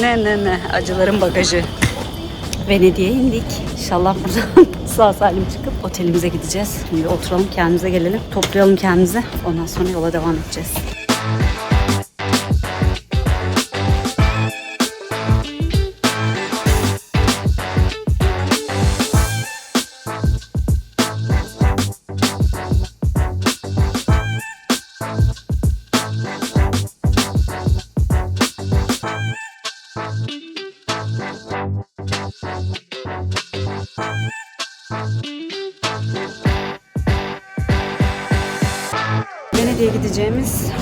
ne ne ne acıların bagajı. Venedik'e indik. İnşallah buradan sağ salim çıkıp otelimize gideceğiz. Şimdi oturalım kendimize gelelim. Toplayalım kendimizi. Ondan sonra yola devam edeceğiz.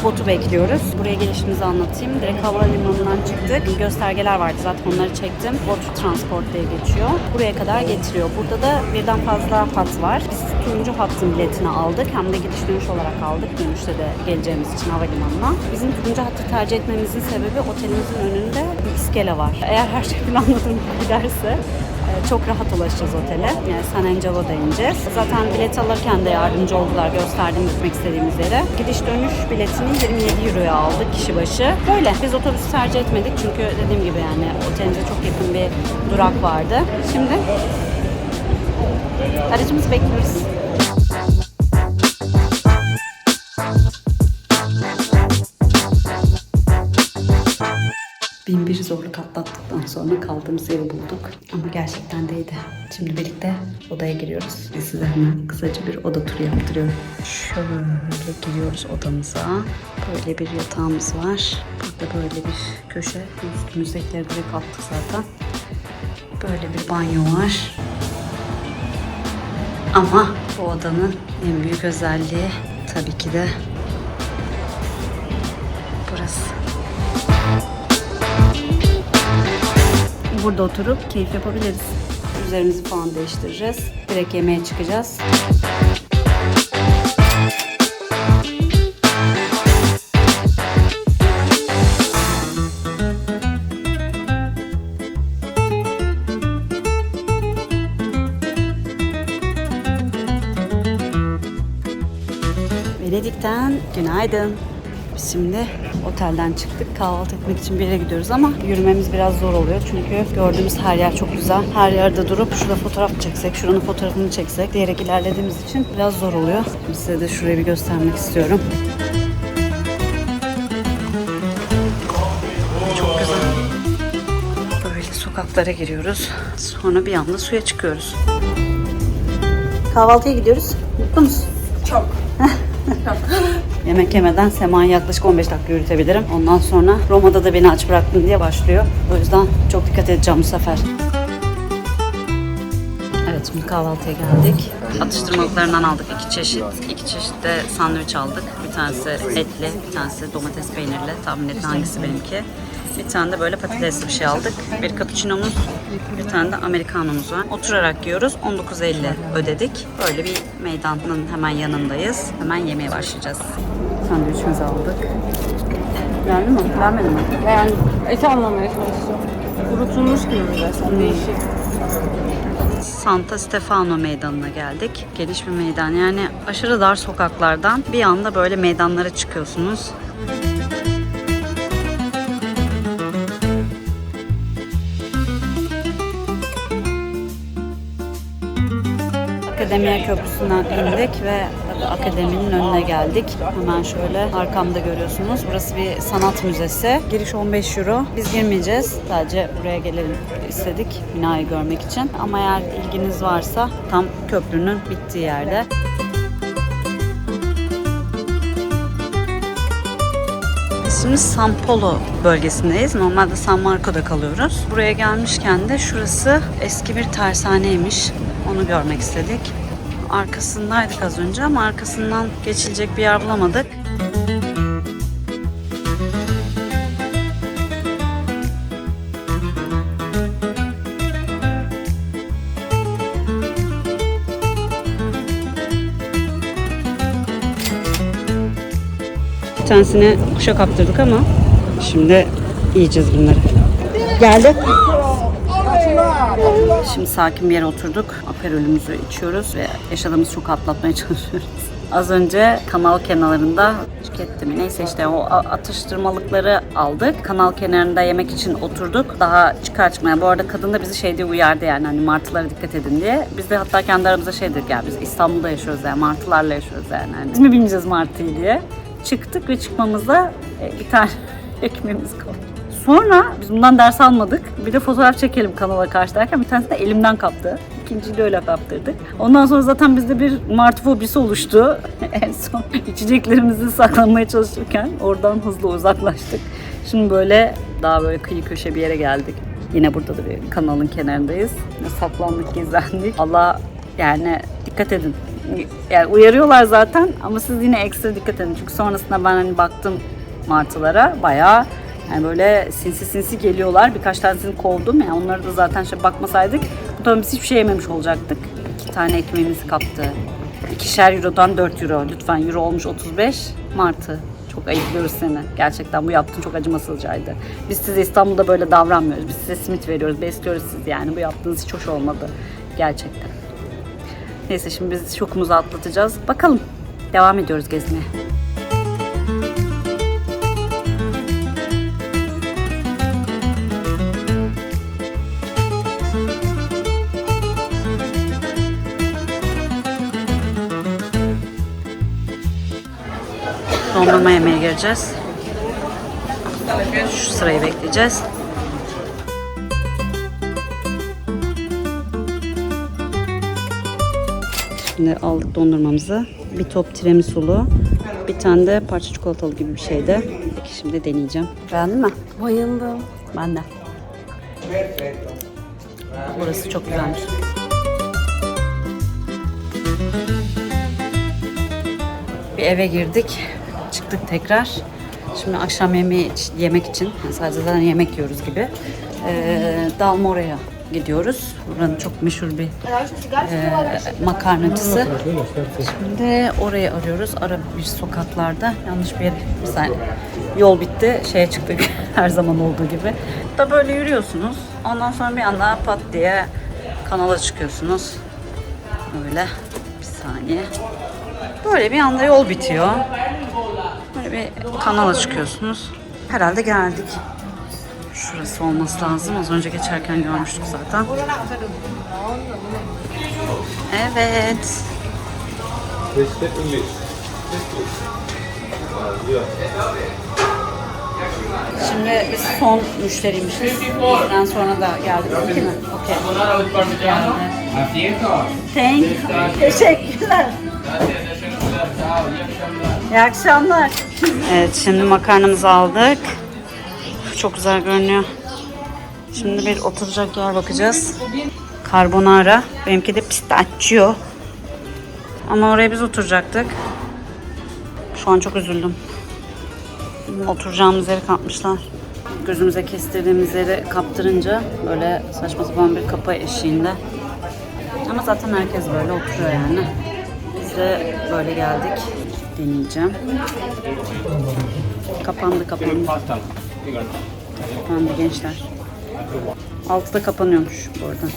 Botu bekliyoruz. Buraya gelişimizi anlatayım. Direkt havalimanından çıktık. Göstergeler vardı zaten onları çektim. Bot Transport diye geçiyor. Buraya kadar getiriyor. Burada da birden fazla hat var. Biz turuncu hattın biletini aldık. Hem de gidiş dönüş olarak aldık. Dönüşte de geleceğimiz için havalimanına. Bizim turuncu hattı tercih etmemizin sebebi otelimizin önünde bir iskele var. Eğer her şey planladığım gibi giderse Çok rahat ulaşacağız otele. Yani San Angelo'da ineceğiz. Zaten bilet alırken de yardımcı oldular. Gösterdim gitmek istediğimiz yere. Gidiş dönüş biletini 27 euroya aldık kişi başı. Böyle. Biz otobüs tercih etmedik çünkü dediğim gibi yani otelimize çok yakın bir durak vardı. Şimdi aracımızı bekliyoruz. Bin bir zorluk atlattıktan sonra kaldığımız yeri bulduk. Ama gerçekten değdi. Şimdi birlikte odaya giriyoruz. Ve size hemen kısaca bir oda turu yaptırıyorum. Şöyle giriyoruz odamıza. Böyle bir yatağımız var. Burada böyle bir köşe. Üstümüzdekileri direkt attık zaten. Böyle bir banyo var. Ama bu odanın en büyük özelliği tabii ki de Burada oturup keyif yapabiliriz. Üzerimizi falan değiştireceğiz. Direkt yemeğe çıkacağız. Venedik'ten günaydın. Biz şimdi otelden çıktık. Kahvaltı etmek için bir yere gidiyoruz ama yürümemiz biraz zor oluyor. Çünkü gördüğümüz her yer çok güzel. Her yerde durup şurada fotoğraf çeksek, şuranın fotoğrafını çeksek diyerek ilerlediğimiz için biraz zor oluyor. Size de şurayı bir göstermek istiyorum. Çok güzel. Böyle sokaklara giriyoruz. Sonra bir anda suya çıkıyoruz. Kahvaltıya gidiyoruz. Mutlu musun? Yemek yemeden Sema'yı yaklaşık 15 dakika yürütebilirim. Ondan sonra Roma'da da beni aç bıraktın diye başlıyor. O yüzden çok dikkat edeceğim bu sefer. Evet şimdi kahvaltıya geldik. Atıştırmalıklarından aldık iki çeşit. İki çeşit de sandviç aldık. Bir tanesi etli, bir tanesi domates peynirli. Tahmin et hangisi benimki. Bir tane de böyle patatesli bir şey aldık. Bir cappuccino'muz, bir tane de americanomuz var. Oturarak yiyoruz. 19.50 ödedik. Böyle bir meydanın hemen yanındayız. Hemen yemeye başlayacağız. Sandviçimizi aldık. Beğendin mi? Beğenmedin mi? Yani eti anlamaya çalışıyorum. Kurutulmuş gibi biraz. Değişik. Santa Stefano meydanına geldik. Geniş bir meydan. Yani aşırı dar sokaklardan bir anda böyle meydanlara çıkıyorsunuz. Akademiye Köprüsü'nden indik ve akademinin önüne geldik. Hemen şöyle arkamda görüyorsunuz. Burası bir sanat müzesi. Giriş 15 euro. Biz girmeyeceğiz. Sadece buraya gelelim istedik binayı görmek için. Ama eğer ilginiz varsa tam köprünün bittiği yerde. Şimdi San Polo bölgesindeyiz. Normalde San Marco'da kalıyoruz. Buraya gelmişken de şurası eski bir tersaneymiş. Onu görmek istedik. Arkasındaydık az önce ama arkasından geçilecek bir yer bulamadık. Bir tanesini kuşa kaptırdık ama şimdi yiyeceğiz bunları. Geldi. Şimdi sakin bir yere oturduk. Aperolümüzü içiyoruz ve yaşadığımız şoku atlatmaya çalışıyoruz. Az önce kanal kenarında tüketti mi? Neyse işte o atıştırmalıkları aldık. Kanal kenarında yemek için oturduk. Daha çıkar çıkmaya. Bu arada kadın da bizi şey diye uyardı yani hani martılara dikkat edin diye. Biz de hatta kendi aramızda şey dedik ya biz İstanbul'da yaşıyoruz yani martılarla yaşıyoruz yani. Hani biz mi bilmeyeceğiz martıyı diye. Çıktık ve çıkmamızda e, bir tane ekmeğimiz kaldı. Sonra biz bundan ders almadık. Bir de fotoğraf çekelim kanala karşı derken bir tanesi de elimden kaptı. İkinciyi de öyle kaptırdık. Ondan sonra zaten bizde bir martı fobisi oluştu. en son içeceklerimizi saklamaya çalışırken oradan hızlı uzaklaştık. Şimdi böyle daha böyle kıyı köşe bir yere geldik. Yine burada da bir kanalın kenarındayız. Saklandık, gizlendik. Allah yani dikkat edin. Yani uyarıyorlar zaten ama siz yine ekstra dikkat edin. Çünkü sonrasında ben hani baktım martılara bayağı yani böyle sinsi sinsi geliyorlar. Birkaç tanesini kovdum. Yani onları da zaten şey bakmasaydık muhtemelen biz hiçbir şey yememiş olacaktık. İki tane ekmeğimizi kaptı. İkişer eurodan 4 euro. Lütfen euro olmuş 35. Martı. Çok ayıplıyoruz seni. Gerçekten bu yaptığın çok acımasızcaydı. Biz size İstanbul'da böyle davranmıyoruz. Biz size simit veriyoruz, besliyoruz sizi yani. Bu yaptığınız hiç hoş olmadı. Gerçekten. Neyse şimdi biz şokumuzu atlatacağız. Bakalım. Devam ediyoruz gezmeye. Dondurma yemeye gireceğiz. Şu sırayı bekleyeceğiz. Şimdi aldık dondurmamızı. Bir top tiramisulu, bir tane de parça çikolatalı gibi bir şeydi. Peki şimdi deneyeceğim. Beğendin mi? Bayıldım. Ben de. Burası çok güzelmiş. Bir eve girdik, çıktık tekrar. Şimdi akşam yemeği yemek için, sadece zaten yemek yiyoruz gibi. Ee, Dalmora'ya gidiyoruz. Buranın çok meşhur bir e, makarnacısı. Şimdi orayı arıyoruz. Ara bir sokaklarda. Yanlış bir yere. Saniye. Yol bitti. Şeye çıktık. Her zaman olduğu gibi. Da böyle yürüyorsunuz. Ondan sonra bir anda pat diye kanala çıkıyorsunuz. Böyle. Bir saniye. Böyle bir anda yol bitiyor. Böyle bir kanala çıkıyorsunuz. Herhalde geldik. Şurası olması lazım. Az önce geçerken görmüştük zaten. Evet. Şimdi biz son müşteriymişiz. Bizden sonra da geldik değil mi? Okey. Thank you. Teşekkürler. İyi akşamlar. Evet şimdi makarnamızı aldık. Çok güzel görünüyor. Şimdi bir oturacak yer bakacağız. Carbonara. Benimki de pistachio. Ama oraya biz oturacaktık. Şu an çok üzüldüm. Oturacağımız yeri kapmışlar. Gözümüze kestirdiğimiz yeri kaptırınca böyle saçma sapan bir kapı eşiğinde. Ama zaten herkes böyle oturuyor yani. Biz de böyle geldik. Deneyeceğim. Kapandı kapandı. Kapandı gençler. Altıda kapanıyormuş bu arada.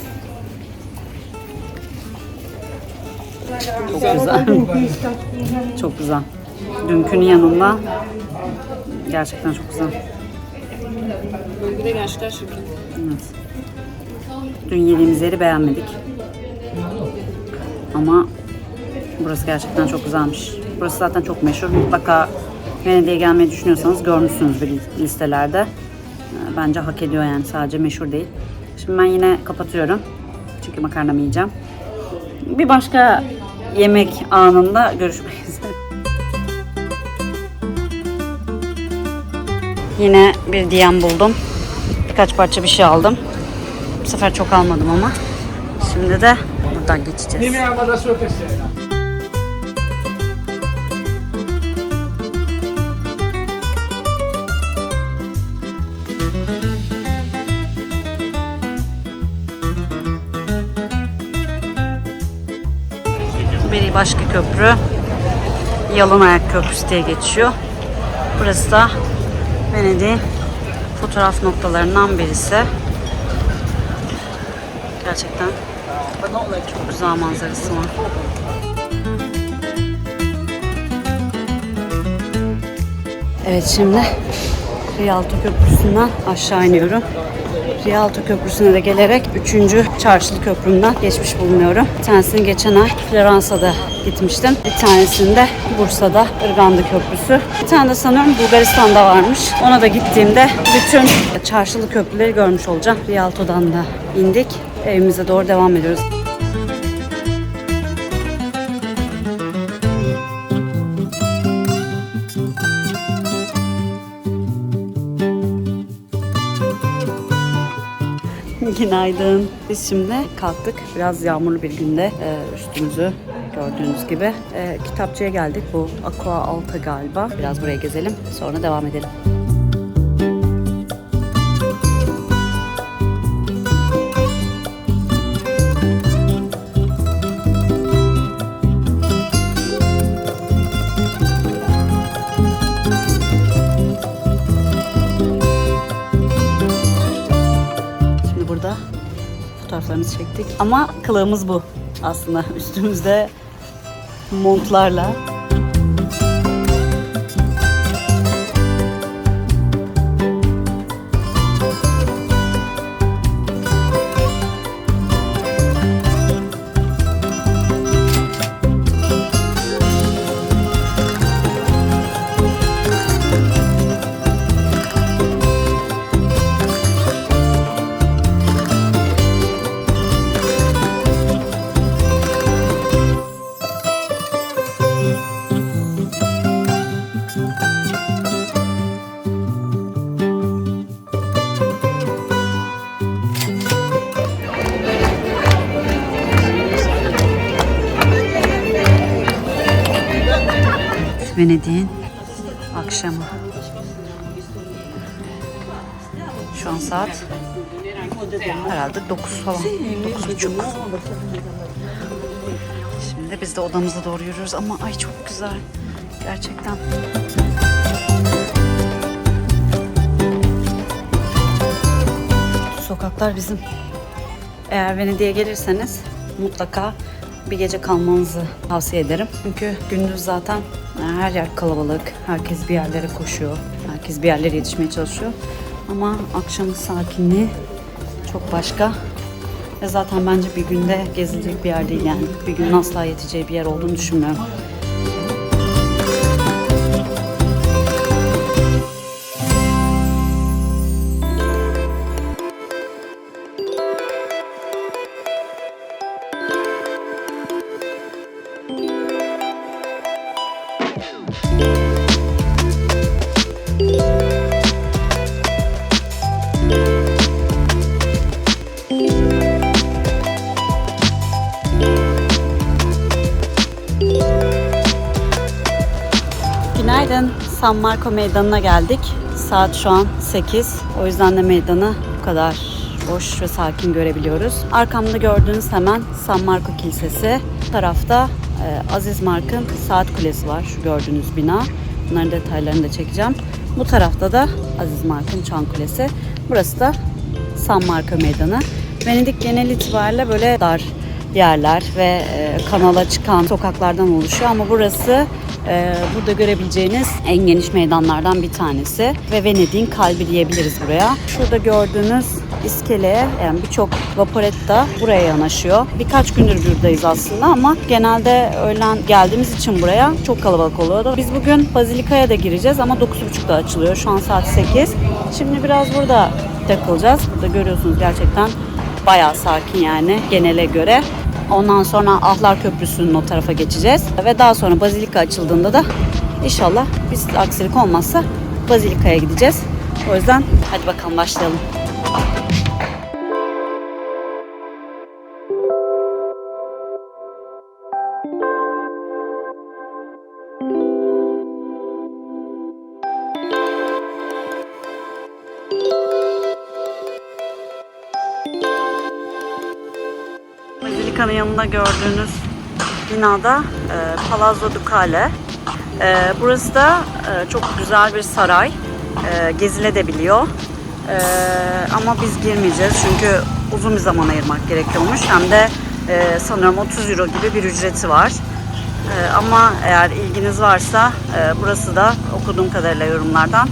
Çok güzel. çok güzel. Dünkünün yanında gerçekten çok güzel. Bölgede gerçekten şükür. Evet. Dün yediğimiz yeri beğenmedik. Ama burası gerçekten çok güzelmiş. Burası zaten çok meşhur. Mutlaka Venedik'e gelmeyi düşünüyorsanız görmüşsünüzdür listelerde. Ee, Bence hak ediyor yani sadece meşhur değil. Şimdi ben yine kapatıyorum. Çünkü makarnamı yiyeceğim. Bir başka yemek anında görüşmek üzere. Yine bir diyen buldum. Birkaç parça bir şey aldım. Bu sefer çok almadım ama. Şimdi de buradan geçeceğiz. Köprü. Yalınayak Köprüsü diye geçiyor. Burası da Venedik'in fotoğraf noktalarından birisi. Gerçekten çok güzel manzarası var. Evet şimdi Rialto Köprüsü'nden aşağı iniyorum. Rialto Köprüsü'ne de gelerek 3. Çarşılı Köprümden geçmiş bulunuyorum. Bir tanesini geçen ay Floransa'da gitmiştim. Bir tanesini de Bursa'da Irganda Köprüsü. Bir tane de sanıyorum Bulgaristan'da varmış. Ona da gittiğimde bütün çarşılı köprüleri görmüş olacağım. Rialto'dan da indik. Evimize doğru devam ediyoruz. Günaydın. Biz şimdi kalktık. Biraz yağmurlu bir günde e, üstümüzü gördüğünüz gibi. E, kitapçıya geldik. Bu Aqua Alta galiba. Biraz buraya gezelim. Sonra devam edelim. Çektik. Ama kılığımız bu aslında. Üstümüzde montlarla. Şimdi biz de odamıza doğru yürüyoruz ama ay çok güzel. Gerçekten. Sokaklar bizim. Eğer Venedik'e gelirseniz mutlaka bir gece kalmanızı tavsiye ederim. Çünkü gündüz zaten her yer kalabalık. Herkes bir yerlere koşuyor. Herkes bir yerlere yetişmeye çalışıyor. Ama akşamın sakinliği çok başka. Ve zaten bence bir günde gezilecek bir yer değil yani. Bir günün asla yeteceği bir yer olduğunu düşünmüyorum. San Marco Meydanı'na geldik. Saat şu an 8. O yüzden de meydanı bu kadar boş ve sakin görebiliyoruz. Arkamda gördüğünüz hemen San Marco Kilisesi. Bu tarafta e, Aziz Mark'ın saat kulesi var. Şu gördüğünüz bina. Bunların detaylarını da çekeceğim. Bu tarafta da Aziz Mark'ın Çan Kulesi. Burası da San Marco Meydanı. Venedik genel itibariyle böyle dar yerler ve e, kanala çıkan sokaklardan oluşuyor ama burası e, burada görebileceğiniz en geniş meydanlardan bir tanesi ve Venedik'in kalbi diyebiliriz buraya. Şurada gördüğünüz iskeleye yani birçok vaporetta buraya yanaşıyor. Birkaç gündür buradayız aslında ama genelde öğlen geldiğimiz için buraya çok kalabalık oluyordu. Biz bugün Bazilika'ya da gireceğiz ama 9.30'da açılıyor. Şu an saat 8. Şimdi biraz burada takılacağız. Burada görüyorsunuz gerçekten bayağı sakin yani genele göre. Ondan sonra Ahlar Köprüsü'nün o tarafa geçeceğiz. Ve daha sonra Bazilika açıldığında da inşallah biz aksilik olmazsa Bazilika'ya gideceğiz. O yüzden hadi bakalım başlayalım. Bazilika'nın yanında gördüğünüz binada e, Palazzo Ducale. E, burası da e, çok güzel bir saray. E, gezilebiliyor. E, ama biz girmeyeceğiz çünkü uzun bir zaman ayırmak gerekiyormuş. Hem de e, sanıyorum 30 euro gibi bir ücreti var. Ee, ama eğer ilginiz varsa e, burası da okuduğum kadarıyla yorumlardan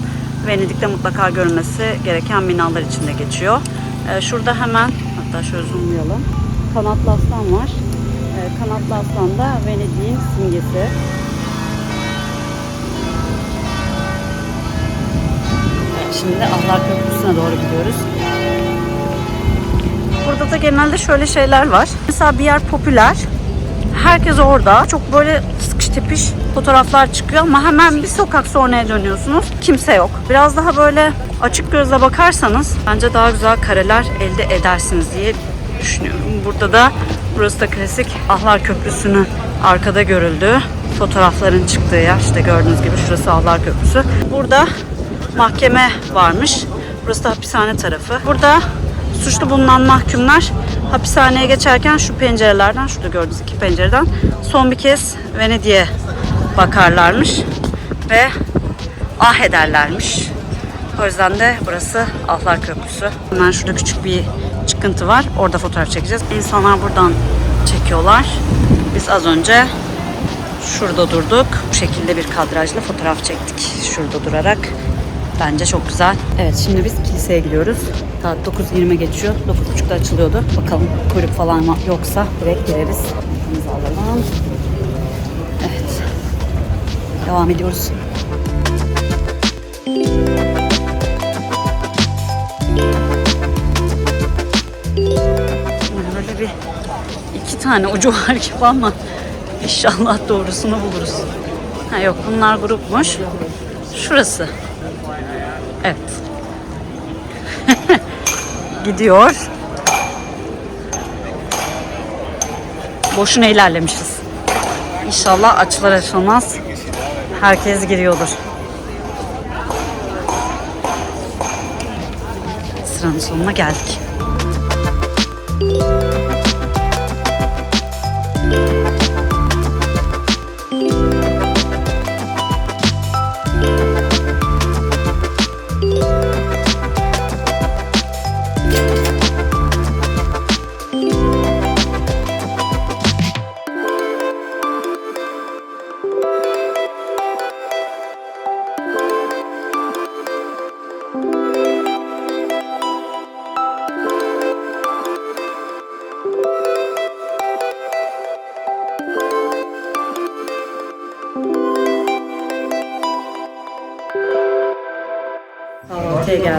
Venedik'te mutlaka görülmesi gereken binalar içinde geçiyor. Ee, şurada hemen hatta şöyle zoomlayalım. Kanatlı aslan var. Ee, kanatlı aslan da Venedik'in simgesi. Şimdi Ahlar Köprüsü'ne doğru gidiyoruz. Burada da genelde şöyle şeyler var. Mesela bir yer popüler. Herkes orada. Çok böyle sıkış tepiş fotoğraflar çıkıyor ama hemen bir sokak sonraya dönüyorsunuz. Kimse yok. Biraz daha böyle açık gözle bakarsanız bence daha güzel kareler elde edersiniz diye düşünüyorum. Burada da burası da klasik Ahlar Köprüsü'nü arkada görüldüğü fotoğrafların çıktığı yer. İşte gördüğünüz gibi şurası Ahlar Köprüsü. Burada mahkeme varmış. Burası da hapishane tarafı. Burada suçlu bulunan mahkumlar hapishaneye geçerken şu pencerelerden, şurada gördüğünüz iki pencereden son bir kez Venedik'e bakarlarmış ve ah ederlermiş. O yüzden de burası Ahlar Köprüsü. Hemen şurada küçük bir çıkıntı var. Orada fotoğraf çekeceğiz. İnsanlar buradan çekiyorlar. Biz az önce şurada durduk. Bu şekilde bir kadrajla fotoğraf çektik. Şurada durarak. Bence çok güzel. Evet şimdi biz kiliseye gidiyoruz. Saat 9.20 geçiyor. 9.30'da açılıyordu. Bakalım kuyruk falan yoksa direkt gireriz. Kapımızı alalım. Evet. Devam ediyoruz. İki tane ucu var gibi ama inşallah doğrusunu buluruz. Ha yok bunlar grupmuş. Şurası. Evet. Gidiyor. Boşuna ilerlemişiz. İnşallah açılar açılmaz. Herkes giriyordur. Sıranın sonuna geldik.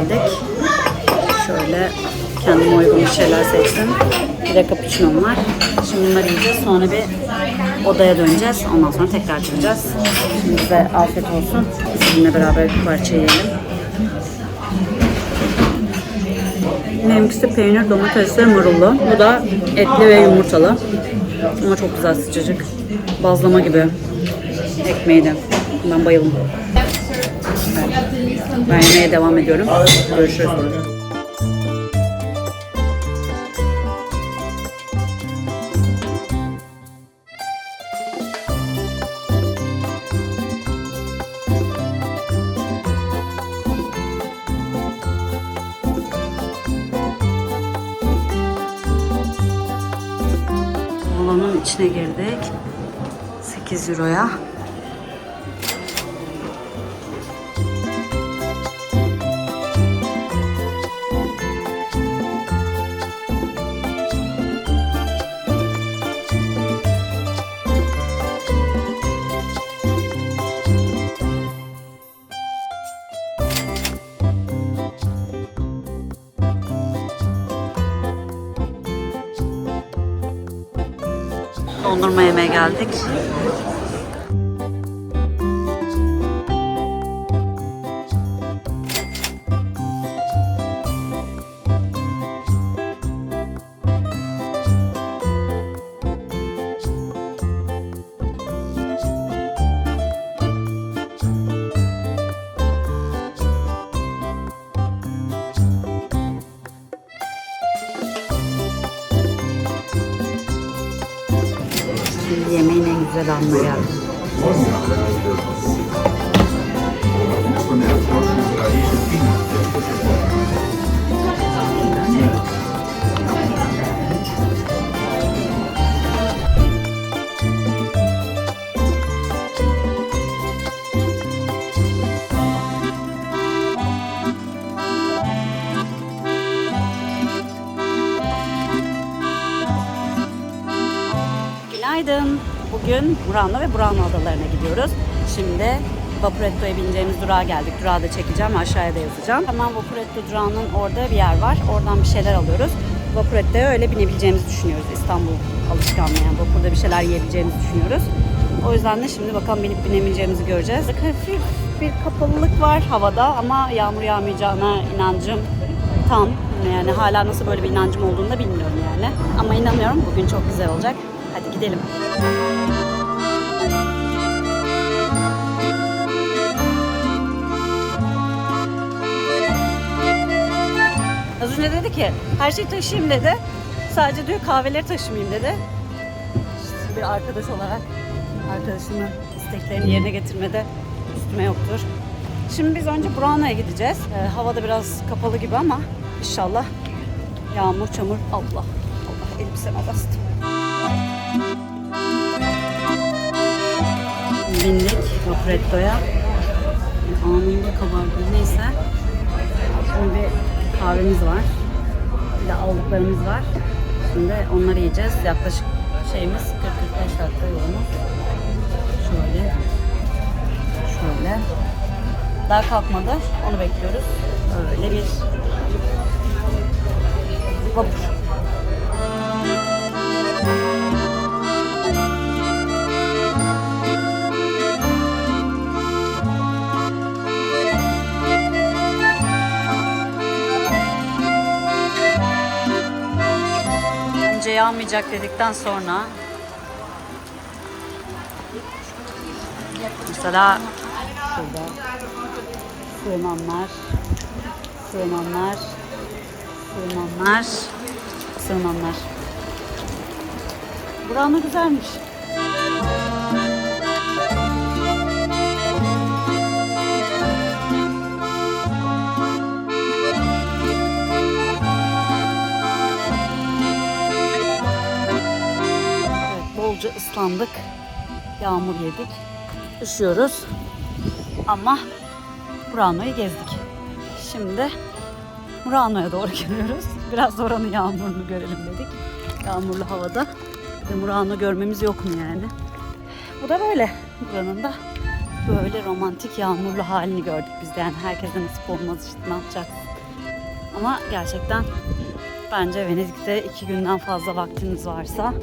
Geldik. Şöyle kendime uygun bir şeyler seçtim. Bir de cappuccino var. Şimdi bunları yiyeceğiz. Sonra bir odaya döneceğiz. Ondan sonra tekrar çıkacağız. Şimdi size afiyet olsun. Sizinle beraber bir parça yiyelim. Benimkisi peynir, domates ve marullu. Bu da etli ve yumurtalı. Ama çok güzel sıcacık. Bazlama gibi. Ekmeği de. Ben bayıldım. Ben yemeye devam ediyorum. Görüşürüz. Salonun içine girdik. 8 euroya. Dondurma yemeye geldik. Burano ve Burano adalarına gidiyoruz. Şimdi Vaporetto'ya bineceğimiz durağa geldik. Durağı da çekeceğim, aşağıya da yazacağım. Hemen Vaporetto durağının orada bir yer var. Oradan bir şeyler alıyoruz. Vaporetto'ya öyle binebileceğimizi düşünüyoruz. İstanbul alışkanlığı yani vapurda bir şeyler yiyebileceğimizi düşünüyoruz. O yüzden de şimdi bakalım binip binemeyeceğimizi göreceğiz. Hafif bir kapalılık var havada ama yağmur yağmayacağına inancım tam. Yani hala nasıl böyle bir inancım olduğunu da bilmiyorum yani. Ama inanıyorum bugün çok güzel olacak. Hadi gidelim. Az önce dedi ki her şeyi taşıyayım dedi. Sadece diyor kahveleri taşımayayım dedi. İşte bir arkadaş olarak arkadaşımın isteklerini yerine getirmede üstüme yoktur. Şimdi biz önce Burano'ya gideceğiz. Ee, hava da biraz kapalı gibi ama inşallah yağmur, çamur, Allah. Allah elbiseme bastım. Bindik Vaporetto'ya. Anında kabardı. Neyse. Şimdi kahvemiz var. Bir de aldıklarımız var. Şimdi onları yiyeceğiz. Yaklaşık şeyimiz 40-45 dakika yolumuz. Şöyle. Şöyle. Daha kalkmadı. Onu bekliyoruz. Öyle bir vapur. Önce yağmayacak dedikten sonra mesela şurada sığınanlar sığınanlar sığınanlar sığınanlar Buranın güzelmiş. Bolca ıslandık. Yağmur yedik. Üşüyoruz. Ama Murano'yu gezdik. Şimdi Murano'ya doğru gidiyoruz. Biraz oranın yağmurunu görelim dedik. Yağmurlu havada. De Murano görmemiz yok mu yani? Bu da böyle. Buranın da böyle romantik yağmurlu halini gördük biz de. Yani herkese nasip olmaz işte ne yapacağız. Ama gerçekten bence Venedik'te iki günden fazla vaktiniz varsa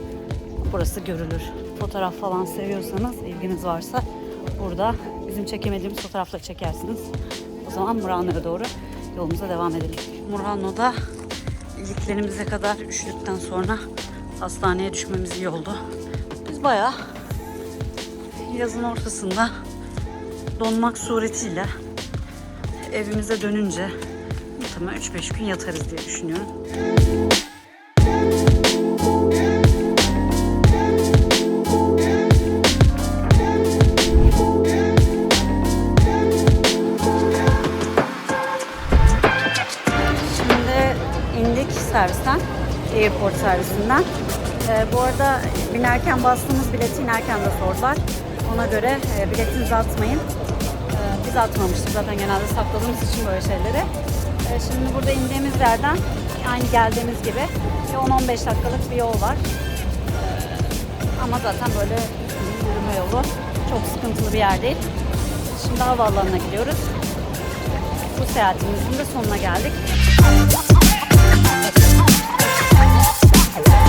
burası görülür. Fotoğraf falan seviyorsanız, ilginiz varsa burada bizim çekemediğimiz fotoğrafları çekersiniz. O zaman Murano'ya doğru yolumuza devam edelim. Murano'da iliklerimize kadar üşüdükten sonra hastaneye düşmemiz iyi oldu. Biz bayağı yazın ortasında donmak suretiyle evimize dönünce muhtemelen 3-5 gün yatarız diye düşünüyorum. Servisinden. Ee, bu arada binerken bastığımız bileti inerken de sordular. Ona göre e, biletinizi atmayın. Ee, biz atmamıştık zaten genelde sakladığımız için böyle şeyleri. Ee, şimdi burada indiğimiz yerden aynı geldiğimiz gibi bir 10-15 dakikalık bir yol var. Ee, ama zaten böyle yürüme yolu çok sıkıntılı bir yer değil. Şimdi havaalanına gidiyoruz. Bu seyahatimizin de sonuna geldik. Hello.